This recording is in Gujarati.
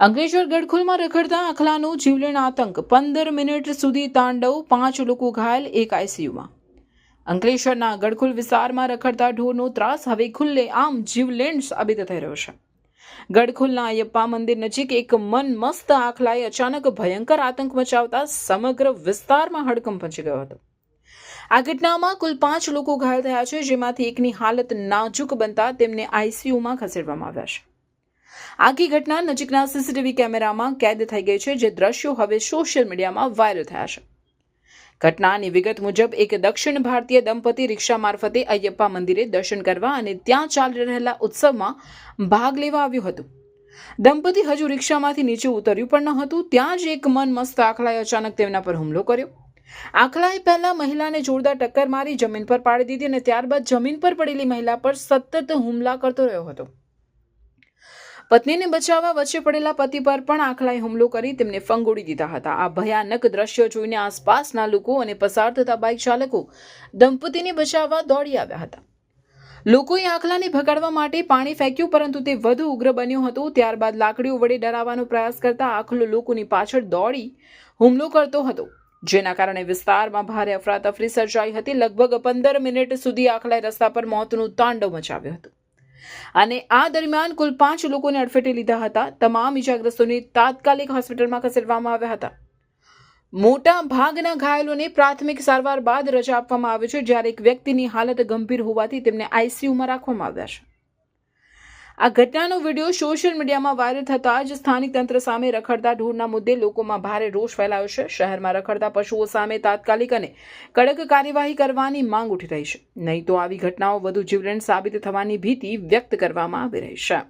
અંકલેશ્વર ગડખોલમાં રખડતા આખલાનો જીવલેણ આતંક પંદર મિનિટ સુધી તાંડવ, પાંચ લોકો ઘાયલ, એક આઈસીયુમાં. અંકલેશ્વરના ગડખોલ વિસ્તારમાં રખડતા ઢોરનો ત્રાસ હવે ખુલ્લે આમ જીવલેણ સાબિત થઈ રહ્યો છે. ગડખોલના અયપ્પા મંદિર નજીક એક મન મસ્ત આખલાએ અચાનક ભયંકર આતંક મચાવતા સમગ્ર વિસ્તારમાં હડકંપ મચી ગયો હતો. આ ઘટનામાં કુલ પાંચ લોકો ઘાયલ થયા છે, જેમાંથી એકની હાલત નાજુક બનતા તેમને આઈસીયુમાં ખસેડવામાં આવ્યા છે. આખી ઘટના નજીકના સીસીટીવી કેમેરામાં કેદ થઈ ગઈ છે, જે દ્રશ્યો હવે સોશિયલ મીડિયામાં વાયરલ થયા છે. ઘટનાની વિગત મુજબ, એક દક્ષિણ ભારતીય દંપતી રિક્ષા મારફતે અયપ્પા મંદિરે દર્શન કરવા અને ત્યાં ચાલી રહેલા ઉત્સવમાં ભાગ લેવા આવ્યું હતું. દંપતી હજુ રિક્ષામાંથી નીચે ઉતર્યું પણ ન હતું, ત્યાં જ એક મન મસ્ત આખલાએ અચાનક તેમના પર હુમલો કર્યો. આખલાએ પહેલા મહિલાને જોરદાર ટક્કર મારી જમીન પર પાડી દીધી અને ત્યારબાદ જમીન પર પડેલી મહિલા પર સતત હુમલા કરતો રહ્યો હતો. પત્નીને બચાવવા વચ્ચે પડેલા પતિ પર પણ આખલાએ હુમલો કરી તેમને ફંગોળી દીધા હતા. આ ભયાનક દ્રશ્યો જોઈને આસપાસના લોકો અને પસાર થતા બાઇક ચાલકો દંપતીને બચાવવા દોડી આવ્યા હતા. લોકોએ આખલાને ભગાડવા માટે પાણી ફેંક્યું, પરંતુ તે વધુ ઉગ્ર બન્યું હતું. ત્યારબાદ લાકડીઓ વડે ડરાવવાનો પ્રયાસ કરતા આખલો લોકોની પાછળ દોડી હુમલો કરતો હતો, જેના કારણે વિસ્તારમાં ભારે અફરાતફરી સર્જાઈ હતી. લગભગ પંદર મિનિટ સુધી આખલાએ રસ્તા પર મોતનું તાંડવ મચાવ્યું હતું. અને આ દરમિયાન કુલ પાંચ લોકોને અડફેટે લીધા હતા. તમામ ઇજાગ્રસ્તોને તાત્કાલિક હોસ્પિટલમાં ખસેડવામાં આવ્યા હતા. મોટા ભાગના ઘાયલોને પ્રાથમિક સારવાર બાદ રજા આપવામાં આવે છે. જ્યારે એક વ્યક્તિની હાલત ગંભીર હોવાથી તેમને આઈસીયુમાં રાખવામાં આવ્યા છે. આ ઘટનાનો વીડિયો સોશિયલ મીડિયામાં વાયરલ થતાં જ સ્થાનિક તંત્ર સામે રખડતા ઢોરના મુદ્દે લોકોમાં ભારે રોષ ફેલાયો છે. શહેરમાં રખડતા પશુઓ સામે તાત્કાલિક અને કડક કાર્યવાહી કરવાની માંગ ઉઠી રહી છે. નહીં તો આવી ઘટનાઓ વધુ જીવલેણ સાબિત થવાની ભીતિ વ્યક્ત કરવામાં આવી રહી છે.